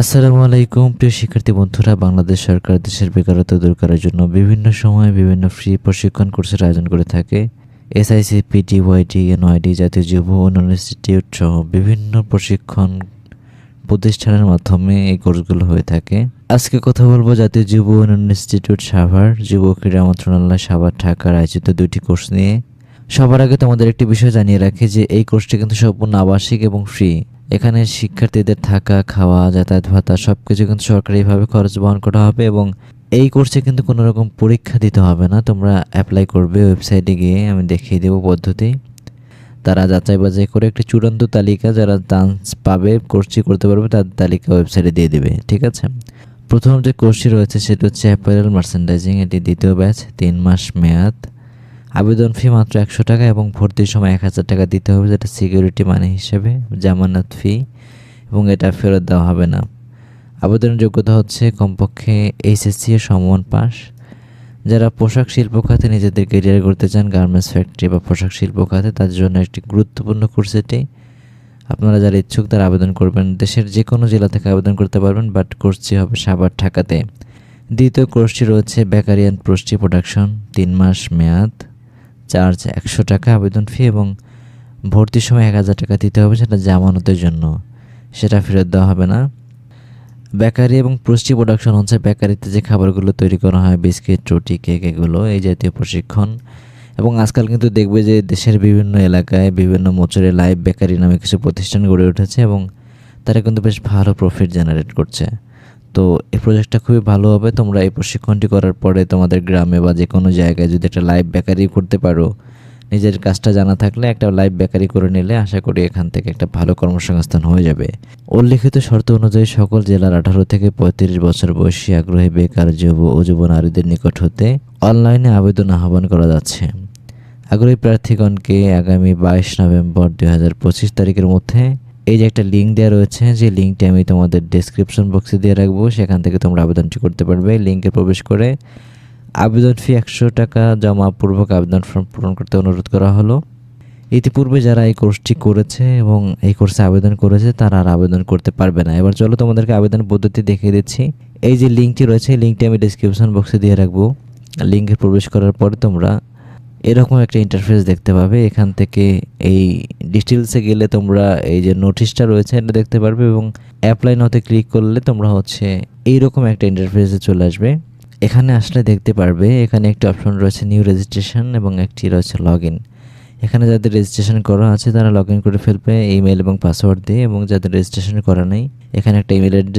আসসালামু আলাইকুম, প্রিয় শিক্ষার্থী বন্ধুরা, বাংলাদেশ সরকার দেশের বেকারত্ব দূর করার জন্য বিভিন্ন সময় বিভিন্ন ফ্রি প্রশিক্ষণ কোর্সের আয়োজন করে থাকে। এসআইসি পিটি ওয়াইটি এনওয়াইডি জাতীয় যুব উন্নয়ন ইনস্টিটিউট সহ বিভিন্ন প্রশিক্ষণ প্রতিষ্ঠানের মাধ্যমে এই কোর্সগুলো হয়ে থাকে। আজকে কথা বলব জাতীয় যুব উন্নয়ন ইনস্টিটিউট সাভার যুব ক্রীড়া মন্ত্রণালয় সাভার ঢাকার আয়োজিত দুটি কোর্স নিয়ে। সবার আগে তোমাদের একটি বিষয় জানিয়ে রাখি যে এই কোর্সটি কিন্তু সম্পূর্ণ আবাসিক এবং ফ্রি এখানে শিক্ষার্থীদের থাকা, খাওয়া, যাতায়াত ভাতা সব কিছু কিন্তু সরকারিভাবে খরচ বহন করা হবে এবং এই কোর্সে কিন্তু কোনো রকম পরীক্ষা দিতে হবে না। তোমরা অ্যাপ্লাই করবে ওয়েবসাইটে গিয়ে, আমি দেখিয়ে দেবো পদ্ধতি। তারা যাচাই বাছাই করে একটি চূড়ান্ত তালিকা যারা চান্স পাবে কোর্সটি করতে পারবে তার তালিকা ওয়েবসাইটে দিয়ে দেবে, ঠিক আছে? প্রথম যে কোর্সটি রয়েছে, সেটা হচ্ছে অ্যাপারেল মার্চেন্ডাইজিং এটি দ্বিতীয় ব্যাচ তিন মাস মেয়াদ। আবেদন ফি মাত্র একশো টাকা এবং ভর্তির সময় এক হাজার টাকা দিতে হবে, যেটা সিকিউরিটি মানি হিসেবে, জামানত ফি এবং এটা ফেরত দেওয়া হবে না। আবেদনের যোগ্যতা হচ্ছে কমপক্ষে এইচএসসি এর সমমান পাস। যারা পোশাক শিল্প খাতে নিজেদের কেরিয়ার করতে চান গার্মেন্টস ফ্যাক্টরি বা পোশাক শিল্প খাতে তাদের জন্য একটি গুরুত্বপূর্ণ কোর্স এটি। আপনারা যারা ইচ্ছুক, তারা আবেদন করবেন। দেশের যে কোনো জেলা থেকে আবেদন করতে পারবেন বাট কোর্সটি হবে সাবার ঢাকাতে। দ্বিতীয় কোর্সটি রয়েছে বেকারিয়ান প্রস্টি প্রোডাকশন তিন মাস মেয়াদ। চার্জ একশো টাকা আবেদন ফি এবং ভর্তির সময় এক হাজার টাকা দিতে হবে সেটা জামানতের জন্য। সেটা ফেরত দেওয়া হবে না। বেকারি এবং পুষ্টি প্রোডাকশন হচ্ছে বেকারিতে যে খাবারগুলো তৈরি করা হয়, বিস্কিট, রুটি, কেক এগুলো, এই জাতীয় প্রশিক্ষণ। এবং আজকাল কিন্তু দেখবে যে দেশের বিভিন্ন এলাকায় বিভিন্ন মোচরে লাইভ বেকারি নামে কিছু প্রতিষ্ঠান গড়ে উঠেছে এবং তারা কিন্তু বেশ ভালো প্রফিট জেনারেট করছে। তো এই প্রজেক্টটা খুবই ভালো হবে। তোমরা এই প্রশিক্ষণটি করার পরে তোমাদের গ্রামে বা যে কোনো জায়গায় যদি একটা লাইভ বেকারি করতে পারো, নিজের কাজটা জানা থাকলে একটা লাইভ বেকারি করে নিলে আশা করি এখান থেকে একটা ভালো কর্মসংস্থান হয়ে যাবে। উল্লিখিত শর্ত অনুযায়ী সকল জেলার আঠারো থেকে পঁয়ত্রিশ বছর বয়সী আগ্রহী বেকার যুব ও যুব নারীদের নিকট হতে অনলাইনে আবেদন আহ্বান করা যাচ্ছে। আগ্রহী প্রার্থীগণকে আগামী বাইশ নভেম্বর দুই হাজার পঁচিশ তারিখের মধ্যে এই যে একটা লিঙ্ক দেওয়া রয়েছে, যে লিঙ্কটি আমি তোমাদের ডেসক্রিপশন বক্সে দিয়ে রাখব, সেখান থেকে তোমরা আবেদনটি করতে পারবে। লিঙ্কে প্রবেশ করে আবেদন ফি একশো টাকা জমা পূর্বক আবেদন ফর্ম পূরণ করতে অনুরোধ করা হলো। ইতিপূর্বে যারা এই কোর্সটি করেছে এবং এই কোর্সে আবেদন করেছে, তারা আর আবেদন করতে পারবে না। এবার চলো তোমাদেরকে আবেদন পদ্ধতি দেখিয়ে দিচ্ছি। এই যে লিঙ্কটি রয়েছে লিঙ্কটি আমি ডিসক্রিপশন বক্সে দিয়ে রাখব। লিঙ্কে প্রবেশ করার পরে তোমরা এরকম একটা ইন্টারফেস দেখতে পাবে। এখান থেকে এই ডিটেলসে গেলে তোমরা এই যে নোটিশটা রয়েছে এটা দেখতে পারবে এবং অ্যাপ্লাই নাওতে ক্লিক করলে তোমরা হচ্ছে এইরকম একটা ইন্টারফেসে চলে আসবে। এখানে আসলে দেখতে পারবে, এখানে একটি অপশন রয়েছে নিউ রেজিস্ট্রেশন এবং একটি রয়েছে লগ ইন এখানে যাদের রেজিস্ট্রেশন করা আছে তারা লগ ইন করে ফেলবে ইমেল এবং পাসওয়ার্ড দিয়ে এবং যাদের রেজিস্ট্রেশন করা নেই, এখানে একটা ইমেল অ্যাড্রেস